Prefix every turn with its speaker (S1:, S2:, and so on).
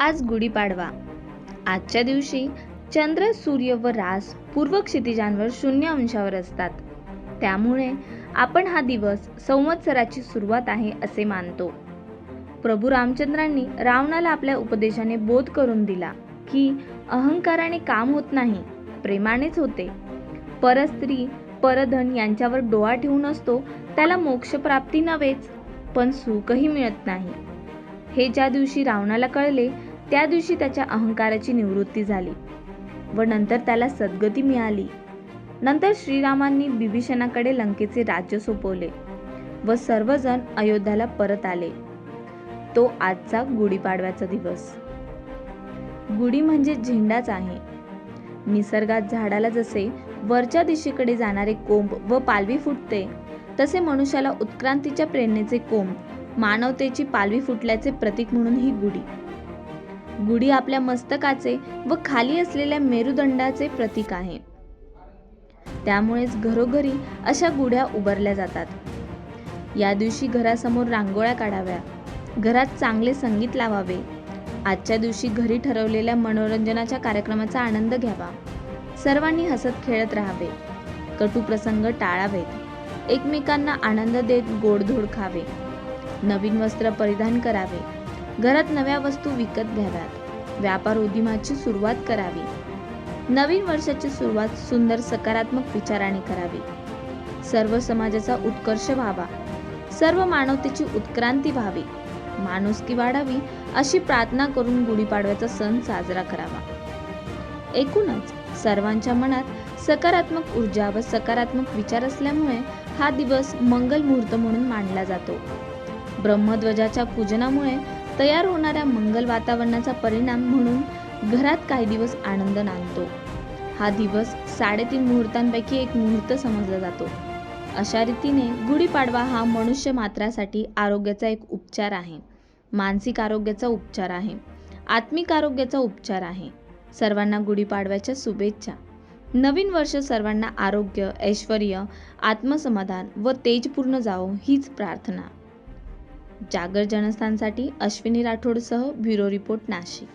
S1: आज गुढीपाडवा आजच्या दिवशी चंद्र सूर्य व रास पूर्व क्षितिजांवर शून्य अंशावर असतात. त्यामुळे आपण हा दिवस संवत्सराची सुरुवात आहे असे मानतो. प्रभू रामचंद्रांनी रावणाला आपल्या उपदेशाने बोध करून दिला की अहंकाराने काम होत नाही प्रेमानेच होते. परस्त्री परधन यांच्यावर डोळा ठेवून असतो त्याला मोक्षप्राप्ती नव्हेच पण सुखही मिळत नाही. हे ज्या दिवशी रावणाला कळले त्या दिवशी त्याच्या अहंकाराची निवृत्ती झाली व नंतर त्याला सद्गती मिळाली. नंतर श्रीरामांनी बिभीषणाकडे लंकेचे राज्य सोपवले व सर्वजण अयोध्याला परत आले. तो आजचा गुढीपाडव्याचा दिवस. गुढी म्हणजे झेंडाच आहे. निसर्गात झाडाला जसे वरच्या दिशेकडे जाणारे कोंब व पालवी फुटते तसे मनुष्याला उत्क्रांतीच्या प्रेरणेचे कोंब मानवतेची पालवी फुटल्याचे प्रतीक म्हणून ही गुढी. गुढी आपल्या मस्तकाचे व खाली असलेल्या मेरुदंडाचे प्रतीक आहे. त्यामुळेच घरोघरी अशा गुढ्या उभारल्या जातात. या दिवशी घरासमोर रांगोळ्या काढाव्या घरात चांगले संगीत लावावे आजच्या दिवशी घरी ठरवलेल्या मनोरंजनाच्या कार्यक्रमाचा आनंद घ्यावा सर्वांनी हसत खेळत राहावे कटू प्रसंग टाळावेत एकमेकांना आनंद देत गोडधोड खावे नवीन वस्त्र परिधान करावे. घरात नव्या वस्तू विकत घ्याव्यात. व्यापार उद्यमाची सुरुवात करावी. नवीन वर्षाची सुरुवात सुंदर सकारात्मक विचाराने करावी. सर्व समाजाचा उत्कर्ष व्हावा. सर्व मानवतेची उत्क्रांती व्हावी. माणुसकी वाढावी अशी प्रार्थना करून गुढीपाडव्याचा सण साजरा करावा. एकूणच सर्वांच्या मनात सकारात्मक ऊर्जा व सकारात्मक विचार असल्यामुळे हा दिवस मंगल मुहूर्त म्हणून मानला जातो. ब्रह्मध्वजाच्या पूजनामुळे तयार होणाऱ्या मंगल वातावरणाचा परिणाम म्हणून घरात काही दिवस आनंद नांदतो. हा दिवस साडेतीन मुहूर्तांपैकी एक मुहूर्त समजला जातो. अशा रीतीने गुढीपाडवा हा मनुष्य मात्रासाठी आरोग्याचा एक उपचार आहे. मानसिक आरोग्याचा उपचार आहे. आत्मिक आरोग्याचा उपचार आहे. सर्वांना गुढीपाडव्याच्या शुभेच्छा. नवीन वर्ष सर्वांना आरोग्य ऐश्वर आत्मसमाधान व तेजपूर्ण जावो हीच प्रार्थना. जागर जनस्थानसाठी अश्विनी राठोडसह ब्युरो रिपोर्ट नाशिक.